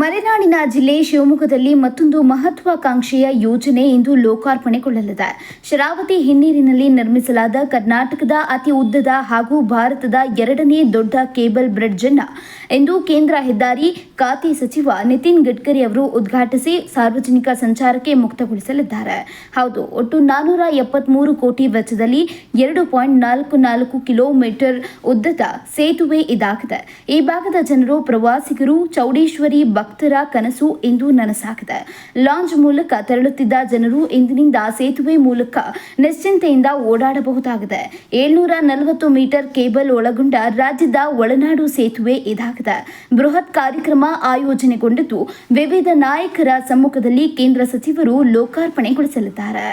ಮಲೆನಾಡಿನ ಜಿಲ್ಲೆ ಶಿವಮೊಗ್ಗದಲ್ಲಿ ಮತ್ತೊಂದು ಮಹತ್ವಾಕಾಂಕ್ಷೆಯ ಯೋಜನೆ ಇಂದು ಲೋಕಾರ್ಪಣೆಗೊಳ್ಳಲಿದೆ. ಶರಾವತಿ ಹಿನ್ನೀರಿನಲ್ಲಿ ನಿರ್ಮಿಸಲಾದ ಕರ್ನಾಟಕದ ಅತಿ ಉದ್ದದ ಹಾಗೂ ಭಾರತದ ಎರಡನೇ ದೊಡ್ಡ ಕೇಬಲ್ ಬ್ರಿಡ್ಜ್ ಅನ್ನು ಎಂದು ಕೇಂದ್ರ ಹೆದ್ದಾರಿ ಖಾತೆ ಸಚಿವ ನಿತಿನ್ ಗಡ್ಕರಿ ಅವರು ಉದ್ಘಾಟಿಸಿ ಸಾರ್ವಜನಿಕ ಸಂಚಾರಕ್ಕೆ ಮುಕ್ತಗೊಳಿಸಲಿದ್ದಾರೆ. ಹೌದು, ಒಟ್ಟು ನಾನೂರ ಎಪ್ಪತ್ಮೂರು ಕೋಟಿ ವೆಚ್ಚದಲ್ಲಿ ಎರಡು ಪಾಯಿಂಟ್ ನಾಲ್ಕು ನಾಲ್ಕು ಕಿಲೋಮೀಟರ್ ಉದ್ದದ ಸೇತುವೆ ಇದಾಗಿದೆ. ಈ ಭಾಗದ ಜನರು ಪ್ರವಾಸಿಗರು ಚೌಡೇಶ್ವರಿ ಭಕ್ತರ ಕನಸು ಇಂದು ನನಸಾಗಿದೆ. ಲಾಂಜ್ ಮೂಲಕ ತೆರಳುತ್ತಿದ್ದ ಜನರು ಇಂದಿನಿಂದ ಸೇತುವೆ ಮೂಲಕ ನಿಶ್ಚಿಂತೆಯಿಂದ ಓಡಾಡಬಹುದಾಗಿದೆ. ಏಳ್ನೂರ ನಲವತ್ತು ಮೀಟರ್ ಕೇಬಲ್ ಒಳಗೊಂಡ ರಾಜ್ಯದ ಒಳನಾಡು ಸೇತುವೆ ಇದಾಗಿದೆ. ಬೃಹತ್ ಕಾರ್ಯಕ್ರಮ ಆಯೋಜನೆಗೊಂಡಿದ್ದು ವಿವಿಧ ನಾಯಕರ ಸಮ್ಮುಖದಲ್ಲಿ ಕೇಂದ್ರ ಸಚಿವರು ಲೋಕಾರ್ಪಣೆಗೊಳಿಸಲಿದ್ದಾರೆ.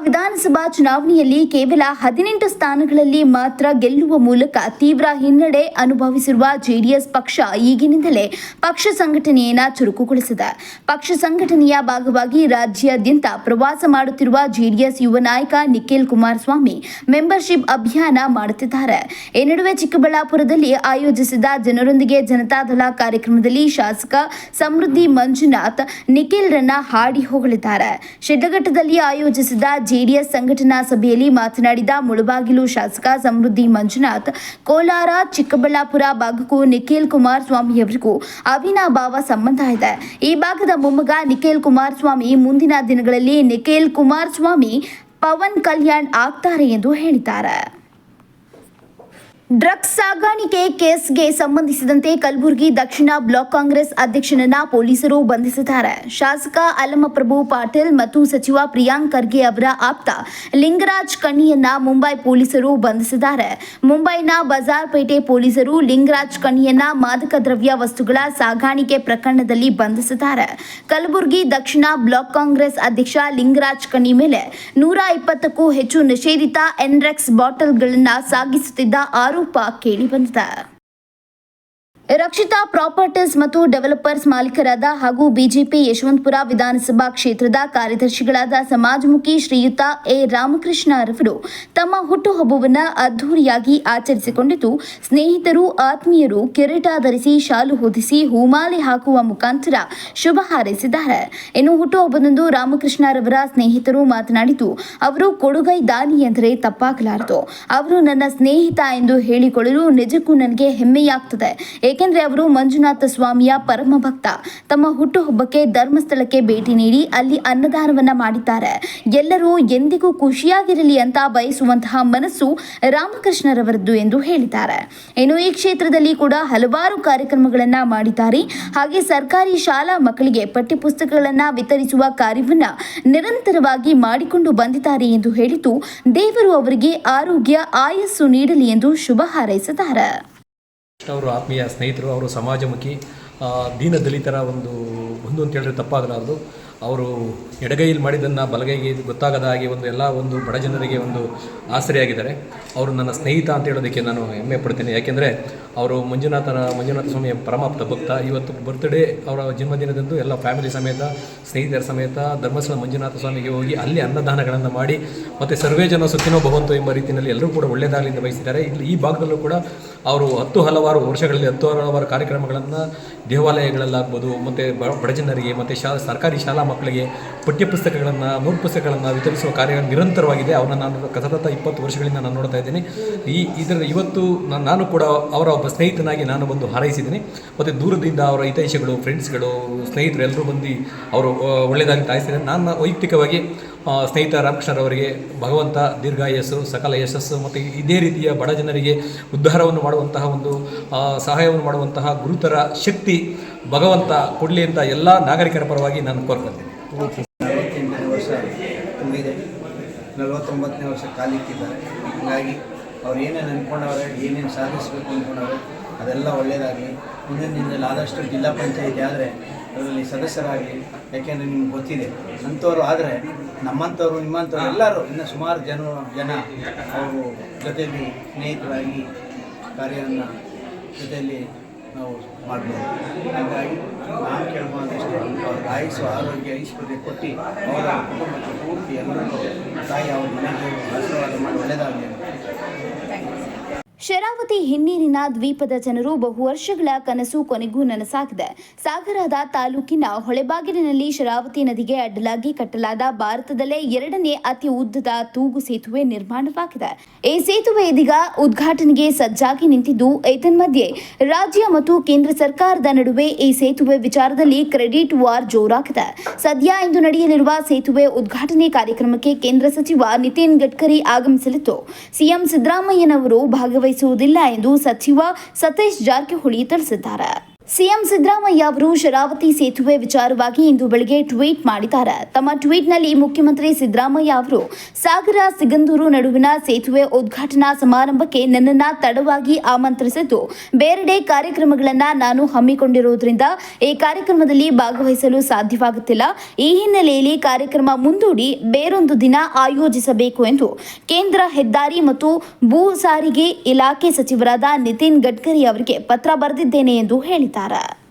ವಿಧಾನಸಭಾ ಚುನಾವಣೆಯಲ್ಲಿ ಕೇವಲ ಹದಿನೆಂಟು ಸ್ಥಾನಗಳಲ್ಲಿ ಮಾತ್ರ ಗೆಲ್ಲುವ ಮೂಲಕ ತೀವ್ರ ಹಿನ್ನಡೆ ಅನುಭವಿಸಿರುವ ಜೆಡಿಎಸ್ ಪಕ್ಷ ಈಗಿನಿಂದಲೇ ಪಕ್ಷ ಸಂಘಟನೆಯನ್ನು ಚುರುಕುಗೊಳಿಸಿದೆ. ಪಕ್ಷ ಸಂಘಟನೆಯ ಭಾಗವಾಗಿ ರಾಜ್ಯಾದ್ಯಂತ ಪ್ರವಾಸ ಮಾಡುತ್ತಿರುವ ಜೆಡಿಎಸ್ ಯುವ ನಾಯಕ ನಿಖಿಲ್ ಕುಮಾರಸ್ವಾಮಿ ಮೆಂಬರ್ಶಿಪ್ ಅಭಿಯಾನ ಮಾಡುತ್ತಿದ್ದಾರೆ. ಈ ನಡುವೆ ಚಿಕ್ಕಬಳ್ಳಾಪುರದಲ್ಲಿ ಆಯೋಜಿಸಿದ ಜನರೊಂದಿಗೆ ಜನತಾದಳ ಕಾರ್ಯಕ್ರಮದಲ್ಲಿ ಶಾಸಕ ಸಮೃದ್ಧಿ ಮಂಜುನಾಥ್ ನಿಖಿಲ್ರನ್ನ ಹಾಡಿ ಹೊಗಳಿದ್ದಾರೆ. ಶಿಡ್ಲಘಟ್ಟದಲ್ಲಿ ಆಯೋಜಿಸಿದ ಜೆಡಿಎಸ್ ಸಂಘಟನಾ ಸಭೆಯಲ್ಲಿ ಮಾತನಾಡಿದ ಮುಳಬಾಗಿಲು ಶಾಸಕ ಸಮೃದ್ಧಿ ಮಂಜುನಾಥ್, ಕೋಲಾರ, ಚಿಕ್ಕಬಳ್ಳಾಪುರ ಭಾಗಕ್ಕೂ ನಿಖಿಲ್ ಕುಮಾರಸ್ವಾಮಿಯವರಿಗೂ ಅವಿನಾಭಾವ ಸಂಬಂಧ ಇದೆ. ಈ ಭಾಗದ ಮೊಮ್ಮಗ ನಿಖಿಲ್ ಕುಮಾರಸ್ವಾಮಿ ಮುಂದಿನ ದಿನಗಳಲ್ಲಿ ನಿಖಿಲ್ ಕುಮಾರಸ್ವಾಮಿ ಪವನ್ ಕಲ್ಯಾಣ್ ಆಗ್ತಾರೆ ಎಂದು ಹೇಳಿದ್ದಾರೆ. ಡ್ರಗ್ಸ್ ಸಾಗಾಣಿಕೆ ಕೇಸ್ಗೆ ಸಂಬಂಧಿಸಿದಂತೆ ಕಲಬುರಗಿ ದಕ್ಷಿಣ ಬ್ಲಾಕ್ ಕಾಂಗ್ರೆಸ್ ಅಧ್ಯಕ್ಷನನ್ನ ಪೊಲೀಸರು ಬಂಧಿಸಿದ್ದಾರೆ. ಶಾಸಕ ಅಲ್ಲಮಪ್ರಭು ಪಾಟೀಲ್ ಮತ್ತು ಸಚಿವ ಪ್ರಿಯಾಂಕ್ ಖರ್ಗೆ ಅವರ ಆಪ್ತ ಲಿಂಗರಾಜ್ ಕಣಿಯನ್ನ ಮುಂಬೈ ಪೊಲೀಸರು ಬಂಧಿಸಿದ್ದಾರೆ. ಮುಂಬೈನ ಬಜಾರ್ಪೇಟೆ ಪೊಲೀಸರು ಲಿಂಗರಾಜ್ ಕಣಿಯನ್ನ ಮಾದಕ ದ್ರವ್ಯ ವಸ್ತುಗಳ ಸಾಗಾಣಿಕೆ ಪ್ರಕರಣದಲ್ಲಿ ಬಂಧಿಸಿದ್ದಾರೆ. ಕಲಬುರಗಿ ದಕ್ಷಿಣ ಬ್ಲಾಕ್ ಕಾಂಗ್ರೆಸ್ ಅಧ್ಯಕ್ಷ ಲಿಂಗರಾಜ್ ಕಣಿ ಮೇಲೆ ನೂರ ಇಪ್ಪತ್ತಕ್ಕೂ ಹೆಚ್ಚು ನಿಷೇಧಿತ ಎನ್ರೆಕ್ಸ್ ಬಾಟಲ್ಗಳನ್ನು ಸಾಗಿಸುತ್ತಿದ್ದ ಆರೋಪ ಕೇಳಿಬಂದಿದೆ ರಕ್ಷಿತಾ ಪ್ರಾಪರ್ಟೀಸ್ ಮತ್ತು ಡೆವಲಪರ್ಸ್ ಮಾಲೀಕರಾದ ಹಾಗೂ ಬಿಜೆಪಿ ಯಶವಂತಪುರ ವಿಧಾನಸಭಾ ಕ್ಷೇತ್ರದ ಕಾರ್ಯದರ್ಶಿಗಳಾದ ಸಮಾಜಮುಖಿ ಶ್ರೀಯುತ ಎ ರಾಮಕೃಷ್ಣ ರವರು ತಮ್ಮ ಹುಟ್ಟುಹಬ್ಬವನ್ನು ಅದ್ದೂರಿಯಾಗಿ ಆಚರಿಸಿಕೊಂಡಿದ್ದು, ಸ್ನೇಹಿತರು, ಆತ್ಮೀಯರು ಕಿರೀಟ ಧರಿಸಿ ಶಾಲು ಹೊದಿಸಿ ಹೂಮಾಲೆ ಹಾಕುವ ಮುಖಾಂತರ ಶುಭ ಹಾರೈಸಿದ್ದಾರೆ. ಇನ್ನು ಹುಟ್ಟುಹಬ್ಬದಂದು ರಾಮಕೃಷ್ಣರವರ ಸ್ನೇಹಿತರು ಮಾತನಾಡಿದ್ದು, ಅವರು ಕೊಡುಗೈ ದಾನಿ ಎಂದರೆ ತಪ್ಪಾಗಲಾರದು. ಅವರು ನನ್ನ ಸ್ನೇಹಿತ ಎಂದು ಹೇಳಿಕೊಳ್ಳಲು ನಿಜಕ್ಕೂ ನನಗೆ ಹೆಮ್ಮೆಯಾಗ್ತದೆ. ಏಕೆಂದರೆ ಅವರು ಮಂಜುನಾಥ ಸ್ವಾಮಿಯ ಪರಮ ಭಕ್ತ. ತಮ್ಮ ಹುಟ್ಟುಹಬ್ಬಕ್ಕೆ ಧರ್ಮಸ್ಥಳಕ್ಕೆ ಭೇಟಿ ನೀಡಿ ಅಲ್ಲಿ ಅನ್ನದಾನವನ್ನ ಮಾಡಿದ್ದಾರೆ. ಎಲ್ಲರೂ ಎಂದಿಗೂ ಖುಷಿಯಾಗಿರಲಿ ಅಂತ ಬಯಸುವಂತಹ ಮನಸ್ಸು ರಾಮಕೃಷ್ಣರವರದ್ದು ಎಂದು ಹೇಳಿದ್ದಾರೆ. ಇನ್ನು ಈ ಕ್ಷೇತ್ರದಲ್ಲಿ ಕೂಡ ಹಲವಾರು ಕಾರ್ಯಕ್ರಮಗಳನ್ನ ಮಾಡಿದ್ದಾರೆ. ಹಾಗೆ ಸರ್ಕಾರಿ ಶಾಲಾ ಮಕ್ಕಳಿಗೆ ಪಠ್ಯಪುಸ್ತಕಗಳನ್ನು ವಿತರಿಸುವ ಕಾರ್ಯವನ್ನ ನಿರಂತರವಾಗಿ ಮಾಡಿಕೊಂಡು ಬಂದಿದ್ದಾರೆ ಎಂದು ಹೇಳಿದ್ದು ದೇವರು ಅವರಿಗೆ ಆರೋಗ್ಯ, ಆಯಸ್ಸು ನೀಡಲಿ ಎಂದು ಶುಭ ಹಾರೈಸಿದ್ದಾರೆ. ಅವರು ಆತ್ಮೀಯ ಸ್ನೇಹಿತರು, ಅವರು ಸಮಾಜಮುಖಿ ದೀನ ದಲಿತರ ಒಂದು ಒಂದು ಅಂತ ಹೇಳಿದ್ರೆ ತಪ್ಪಾಗಲಾರದು. ಅವರು ಎಡಗೈಯಲ್ಲಿ ಮಾಡಿದ್ದನ್ನು ಬಲಗೈಗೆ ಗೊತ್ತಾಗದ ಹಾಗೆ ಒಂದು ಎಲ್ಲ ಒಂದು ಬಡ ಜನರಿಗೆ ಒಂದು ಆಸರೆಯಾಗಿದ್ದಾರೆ. ಅವರು ನನ್ನ ಸ್ನೇಹಿತ ಅಂತ ಹೇಳೋದಕ್ಕೆ ನಾನು ಹೆಮ್ಮೆ ಪಡ್ತೀನಿ. ಯಾಕೆಂದರೆ ಅವರು ಮಂಜುನಾಥನ, ಮಂಜುನಾಥ ಸ್ವಾಮಿಯ ಪರಮಾಪ್ತ ಭಕ್ತ. ಇವತ್ತು ಬರ್ತ್ಡೇ ಅವರ ಜನ್ಮದಿನದಂದು ಎಲ್ಲ ಫ್ಯಾಮಿಲಿ ಸಮೇತ, ಸ್ನೇಹಿತರ ಸಮೇತ ಧರ್ಮಸ್ಥಳ ಮಂಜುನಾಥ ಸ್ವಾಮಿಗೆ ಹೋಗಿ ಅಲ್ಲಿ ಅನ್ನದಾನಗಳನ್ನು ಮಾಡಿ, ಮತ್ತು ಸರ್ವೇ ಜನ ಸುಖಿನೋ ಭವಂತು ಎಂಬ ರೀತಿಯಲ್ಲಿ ಎಲ್ಲರೂ ಕೂಡ ಒಳ್ಳೆಯದಾಗಲಿಂದ ಬಯಸಿದ್ದಾರೆ. ಇಲ್ಲಿ ಈ ಭಾಗದಲ್ಲೂ ಕೂಡ ಅವರು ಹತ್ತು ಹಲವಾರು ವರ್ಷಗಳಲ್ಲಿ ಹತ್ತು ಹಲವಾರು ಕಾರ್ಯಕ್ರಮಗಳನ್ನು ದೇವಾಲಯಗಳಲ್ಲಾಗ್ಬೋದು, ಮತ್ತು ಬಡ ಜನರಿಗೆ ಮತ್ತು ಶಾ, ಸರ್ಕಾರಿ ಶಾಲಾ ಮಕ್ಕಳಿಗೆ ಪಠ್ಯಪುಸ್ತಕಗಳನ್ನು ನೋಟ್ ಪುಸ್ತಕಗಳನ್ನು ವಿತರಿಸುವ ಕಾರ್ಯ ನಿರಂತರವಾಗಿದೆ. ಅವರನ್ನು ನಾನು ಸತತ ಇಪ್ಪತ್ತು ವರ್ಷಗಳಿಂದ ನಾನು ನೋಡ್ತಾ ಇದ್ದೀನಿ. ಈ ಇದರ ಇವತ್ತು ನಾನು ಕೂಡ ಅವರ ಒಬ್ಬ ಸ್ನೇಹಿತನಾಗಿ ನಾನು ಬಂದು ಹಾರೈಸಿದ್ದೀನಿ. ಮತ್ತು ದೂರದಿಂದ ಅವರ ಹಿತೈಷಿಗಳು ಫ್ರೆಂಡ್ಸ್ಗಳು ಸ್ನೇಹಿತರು ಎಲ್ಲರೂ ಬಂದು ಅವರು ಒಳ್ಳೆಯದಾಗಿ ತಾಯಿಸಿದ್ದಾರೆ ನಾನು ವೈಯಕ್ತಿಕವಾಗಿ ಸ್ನೇಹಿತ ರಾಮಕೃಷ್ಣರವರಿಗೆ ಭಗವಂತ, ದೀರ್ಘಾಯಸ್ಸು, ಸಕಲ ಯಶಸ್ಸು, ಮತ್ತು ಇದೇ ರೀತಿಯ ಬಡ ಜನರಿಗೆ ಉದ್ಧಾರವನ್ನು ಮಾಡುವಂತಹ ಒಂದು ಸಹಾಯವನ್ನು ಮಾಡುವಂತಹ ಗುರುತರ ಶಕ್ತಿ ಭಗವಂತ ಕೊಡಲಿ ಅಂತ ಎಲ್ಲ ನಾಗರಿಕರ ಪರವಾಗಿ ನಾನು ಕೋರ್ಕೊಳ್ತೀನಿ ನಲವತ್ತೊಂಬತ್ತನೇ ವರ್ಷ ಕಾಲಿಟ್ಟಿದ್ದಾರೆ. ಹೀಗಾಗಿ ಅವ್ರು ಏನೇನು ಅಂದ್ಕೊಂಡವ್ರೆ ಏನೇನು ಸಾಧಿಸಬೇಕು ಅಂದ್ಕೊಂಡವ್ರೆ ಅದೆಲ್ಲ ಒಳ್ಳೆಯದಾಗಲಿ ಮುಂದಿನ ದಿನದಲ್ಲಿ ಆದಷ್ಟು ಜಿಲ್ಲಾ ಪಂಚಾಯಿತಿ ಆದರೆ ಅದರಲ್ಲಿ ಸದಸ್ಯರಾಗಲಿ. ಯಾಕೆಂದರೆ ನಿಮ್ಗೆ ಗೊತ್ತಿದೆ, ಅಂಥವ್ರು ಆದರೆ ನಮ್ಮಂಥವ್ರು, ನಿಮ್ಮಂಥವ್ರು ಎಲ್ಲರೂ ಇನ್ನು ಸುಮಾರು ಜನ ಜನ ಅವರು ಜೊತೆಯಲ್ಲಿ ಸ್ನೇಹಿತರಾಗಿ ಕಾರ್ಯವನ್ನು ಜೊತೆಯಲ್ಲಿ ನಾವು ಮಾಡ್ಬೋದು. ಹಾಗಾಗಿ ನಾನು ಕೇಳ್ಬೋದಷ್ಟೇ ಅವ್ರಿಗೆ ಆಯುಸ್ಸು ಆರೋಗ್ಯ ಐಶ್ವರ್ಯ ಕೊಟ್ಟು ಅವರ ಕುಟುಂಬಕ್ಕೆ ಪೂರ್ತಿ ಎಲ್ಲರೂ ತಾಯಿ ಅವ್ರ ಮನೆಗೆ ಆಶೀರ್ವಾದ ಮಾಡಿ ಒಳ್ಳೆಯದಾಗಲಿ ಶರಾವತಿ ಹಿನ್ನೀರಿನ ದ್ವೀಪದ ಜನರು ಬಹು ವರ್ಷಗಳ ಕನಸು ಕೊನೆಗೂ ನನಸಾಗಿದೆ. ಸಾಗರದ ತಾಲೂಕಿನ ಹೊಳೆಬಾಗಿಲಿನಲ್ಲಿ ಶರಾವತಿ ನದಿಗೆ ಅಡ್ಡಲಾಗಿ ಕಟ್ಟಲಾದ ಭಾರತದಲ್ಲೇ ಎರಡನೇ ಅತಿ ಉದ್ದದ ತೂಗು ಸೇತುವೆ ನಿರ್ಮಾಣವಾಗಿದೆ. ಈ ಸೇತುವೆ ಇದೀಗ ಉದ್ಘಾಟನೆಗೆ ಸಜ್ಜಾಗಿ ನಿಂತಿದ್ದು ಏತನ್ಮಧ್ಯೆ ರಾಜ್ಯ ಮತ್ತು ಕೇಂದ್ರ ಸರ್ಕಾರದ ನಡುವೆ ಈ ಸೇತುವೆ ವಿಚಾರದಲ್ಲಿ ಕ್ರೆಡಿಟ್ ವಾರ್ ಜೋರಾಗಿದೆ. ಸದ್ಯ ಇಂದು ನಡೆಯಲಿರುವ ಸೇತುವೆ ಉದ್ಘಾಟನೆ ಕಾರ್ಯಕ್ರಮಕ್ಕೆ ಕೇಂದ್ರ ಸಚಿವ ನಿತಿನ್ ಗಡ್ಕರಿ ಆಗಮಿಸಲಿದ್ದು, ಸಿಎಂ ಸಿದ್ದರಾಮಯ್ಯನವರು ಭಾಗವಹಿಸುವುದಿಲ್ಲ ಎಂದು ಸಚಿವ ಸತೀಶ್ ಜಾರಕಿಹೊಳಿ ತಿಳಿಸಿದ್ದಾರೆ. ಸಿಎಂ ಸಿದ್ದರಾಮಯ್ಯ ಅವರು ಶರಾವತಿ ಸೇತುವೆ ವಿಚಾರವಾಗಿ ಇಂದು ಬೆಳಗ್ಗೆ ಟ್ವೀಟ್ ಮಾಡಿದ್ದಾರೆ. ತಮ್ಮ ಟ್ವೀಟ್ನಲ್ಲಿ ಮುಖ್ಯಮಂತ್ರಿ ಸಿದ್ದರಾಮಯ್ಯ ಅವರು, ಸಾಗರ, ಸಿಗಂದೂರು ನಡುವಿನ ಸೇತುವೆ ಉದ್ಘಾಟನಾ ಸಮಾರಂಭಕ್ಕೆ ನನ್ನನ್ನ ತಡವಾಗಿ ಆಮಂತ್ರಿಸಿದ್ದು, ಬೇರೆಡೆ ಕಾರ್ಯಕ್ರಮಗಳನ್ನು ನಾನು ಹಮ್ಮಿಕೊಂಡಿರುವುದರಿಂದ ಈ ಕಾರ್ಯಕ್ರಮದಲ್ಲಿ ಭಾಗವಹಿಸಲು ಸಾಧ್ಯವಾಗುತ್ತಿಲ್ಲ. ಈ ಹಿನ್ನೆಲೆಯಲ್ಲಿ ಕಾರ್ಯಕ್ರಮ ಮುಂದೂಡಿ ಬೇರೊಂದು ದಿನ ಆಯೋಜಿಸಬೇಕು ಎಂದು ಕೇಂದ್ರ ಹೆದ್ದಾರಿ ಮತ್ತು ಭೂ ಸಾರಿಗೆ ಇಲಾಖೆ ಸಚಿವರಾದ ನಿತಿನ್ ಗಡ್ಕರಿ ಅವರಿಗೆ ಪತ್ರ ಬರೆದಿದ್ದೇನೆ ಎಂದು ಹೇಳಿದ್ದಾರೆ